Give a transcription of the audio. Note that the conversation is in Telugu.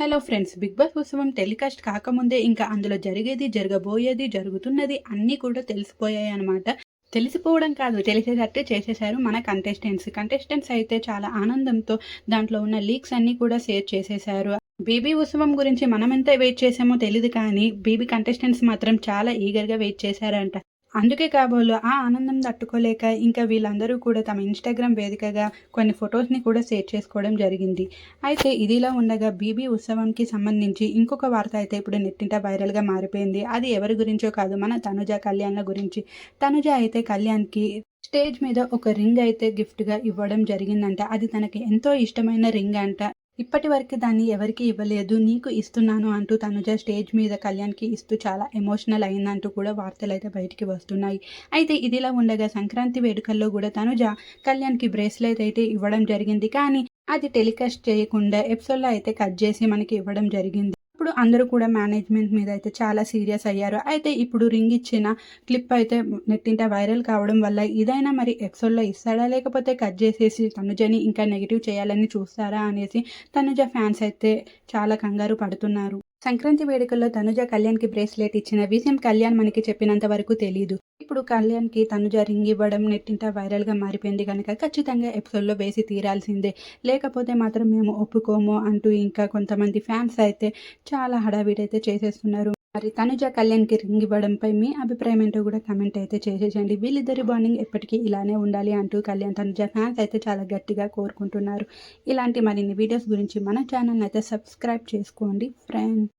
హలో ఫ్రెండ్స్ బిగ్ బాస్ ఉత్సవం టెలికాస్ట్ కాకముందే ఇంకా అందులో జరిగేది జరగబోయేది జరుగుతున్నది అన్నీ కూడా తెలిసిపోయాయి అనమాట తెలిసిపోవడం కాదు తెలిసేటట్టు చేసేశారు మన కంటెస్టెంట్స్ కంటెస్టెంట్స్ అయితే చాలా ఆనందంతో దాంట్లో ఉన్న లీక్స్ అన్నీ కూడా షేర్ చేసేశారు. బీబీ ఉత్సవం గురించి మనం ఎంత వెయిట్ చేసామో తెలియదు కానీ బీబీ కంటెస్టెంట్స్ మాత్రం చాలా ఈగర్గా వెయిట్ చేశారంట. అందుకే కాబోలు ఆ ఆనందం తట్టుకోలేక ఇంకా వీళ్ళందరూ కూడా తమ ఇన్స్టాగ్రామ్ వేదికగా కొన్ని ఫొటోస్ని కూడా షేర్ చేసుకోవడం జరిగింది. అయితే ఇదిలా ఉండగా బీబీ ఉత్సవంకి సంబంధించి ఇంకొక వార్త అయితే ఇప్పుడు నెట్టింట వైరల్గా మారిపోయింది. అది ఎవరి గురించో కాదు మన తనుజ కళ్యాణ్ల గురించి. తనుజ అయితే కళ్యాణ్కి స్టేజ్ మీద ఒక రింగ్ అయితే గిఫ్ట్గా ఇవ్వడం జరిగిందంట. అది తనకి ఎంతో ఇష్టమైన రింగ్ అంట. ఇప్పటి వరకు దాన్ని ఎవరికి ఇవ్వలేదు నీకు ఇస్తున్నాను అంటూ తనుజ స్టేజ్ మీద కళ్యాణ్కి ఇస్తూ చాలా ఎమోషనల్ అయిందంటూ కూడా వార్తలు అయితే బయటికి వస్తున్నాయి. అయితే ఇదిలా ఉండగా సంక్రాంతి వేడుకల్లో కూడా తనుజ కళ్యాణ్కి బ్రేస్లెట్ అయితే ఇవ్వడం జరిగింది. కానీ అది టెలికాస్ట్ చేయకుండా ఎపిసోడ్లో అయితే కట్ చేసి మనకి ఇవ్వడం జరిగింది. ఇప్పుడు అందరూ కూడా మేనేజ్మెంట్ మీద అయితే చాలా సీరియస్ అయ్యారు. అయితే ఇప్పుడు రింగ్ ఇచ్చిన క్లిప్ అయితే నెట్టింట వైరల్ కావడం వల్ల ఇదైనా మరి ఎపిసోడ్లో ఇస్తాడా? లేకపోతే కట్ చేసేసి తనుజని ఇంకా నెగిటివ్ చేయాలని చూస్తారా? అనేసి తనుజ ఫ్యాన్స్ అయితే చాలా కంగారు పడుతున్నారు. సంక్రాంతి వేడుకల్లో తనుజ కళ్యాణ్కి బ్రేస్లెట్ ఇచ్చిన విషయం కళ్యాణ్ మనకి చెప్పినంత వరకు తెలియదు ఇప్పుడు కళ్యాణ్కి తనుజ రింగ్ ఇవ్వడం నెట్టింట వైరల్గా మారిపోయింది కనుక ఖచ్చితంగా ఎపిసోడ్లో వేసి తీరాల్సిందే. లేకపోతే మాత్రం మేము ఒప్పుకోము అంటూ ఇంకా కొంతమంది ఫ్యాన్స్ అయితే చాలా హడావిడైతే చేసేస్తున్నారు. మరి తనుజ కళ్యాణ్కి రింగ్ ఇవ్వడంపై మీ అభిప్రాయం ఏంటో కూడా కమెంట్ అయితే చేసేయండి. వీళ్ళిద్దరి బాండింగ్ ఎప్పటికీ ఇలానే ఉండాలి అంటూ కళ్యాణ్ తనుజ ఫ్యాన్స్ అయితే చాలా గట్టిగా కోరుకుంటున్నారు. ఇలాంటి మరిన్ని వీడియోస్ గురించి మన ఛానల్ అయితే సబ్స్క్రైబ్ చేసుకోండి ఫ్రెండ్